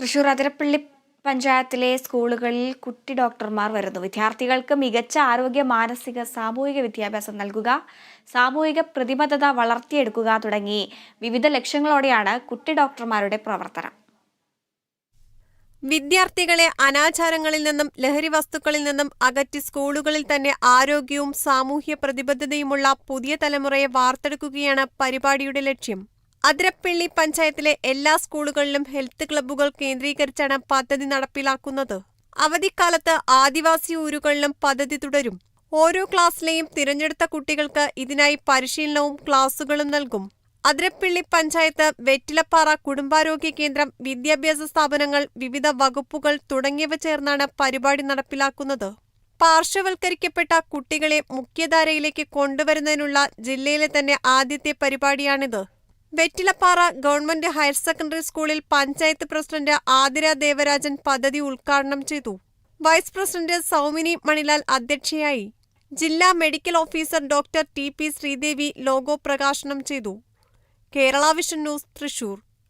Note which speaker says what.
Speaker 1: തൃശൂർ അതിരപ്പള്ളി പഞ്ചായത്തിലെ സ്കൂളുകളിൽ കുട്ടി ഡോക്ടർമാർ വരുന്നു. വിദ്യാർത്ഥികൾക്ക് മികച്ച ആരോഗ്യ മാനസിക സാമൂഹിക വിദ്യാഭ്യാസം നൽകുക സാമൂഹിക പ്രതിബദ്ധത വളർത്തിയെടുക്കുക തുടങ്ങി വിവിധ ലക്ഷ്യങ്ങളോടെയാണ് കുട്ടി ഡോക്ടർമാരുടെ പ്രവർത്തനം.
Speaker 2: വിദ്യാർത്ഥികളെ അനാചാരങ്ങളിൽ നിന്നും ലഹരി വസ്തുക്കളിൽ നിന്നും അകറ്റി സ്കൂളുകളിൽ തന്നെ ആരോഗ്യവും സാമൂഹ്യ പ്രതിബദ്ധതയുമുള്ള പുതിയ തലമുറയെ വാർത്തെടുക്കുകയാണ് പരിപാടിയുടെ ലക്ഷ്യം. അതിരപ്പിള്ളി പഞ്ചായത്തിലെ എല്ലാ സ്കൂളുകളിലും ഹെൽത്ത് ക്ലബ്ബുകൾ കേന്ദ്രീകരിച്ചാണ് പദ്ധതി നടപ്പിലാക്കുന്നത്. അവധിക്കാലത്ത് ആദിവാസി ഊരുകളിലും പദ്ധതി തുടരും. ഓരോ ക്ലാസ്സിലെയും തിരഞ്ഞെടുത്ത കുട്ടികൾക്ക് ഇതിനായി പരിശീലനവും ക്ലാസുകളും നൽകും. അതിരപ്പിള്ളി പഞ്ചായത്ത് വെറ്റിലപ്പാറ കുടുംബാരോഗ്യ കേന്ദ്രം വിദ്യാഭ്യാസ സ്ഥാപനങ്ങൾ വിവിധ വകുപ്പുകൾ തുടങ്ങിയവ ചേർന്നാണ് പരിപാടി നടപ്പിലാക്കുന്നത്. പാർശ്വവൽക്കരിക്കപ്പെട്ട കുട്ടികളെ മുഖ്യധാരയിലേക്ക് കൊണ്ടുവരുന്നതിനുള്ള ജില്ലയിലെ തന്നെ ആദ്യത്തെ പരിപാടിയാണിത്. വെറ്റിലപ്പാറ ഗവൺമെന്റ് ഹയർ സെക്കൻഡറി സ്കൂളിൽ പഞ്ചായത്ത് പ്രസിഡന്റ് ആതിര ദേവരാജൻ പദ്ധതി ഉദ്ഘാടനം ചെയ്തു. വൈസ് പ്രസിഡന്റ് സൗമിനി മണിലാൽ അധ്യക്ഷയായി. ജില്ലാ medical officer doctor T P Sreedevi logo പ്രകാശനം ചെയ്തു. Kerala vision news Thrissur.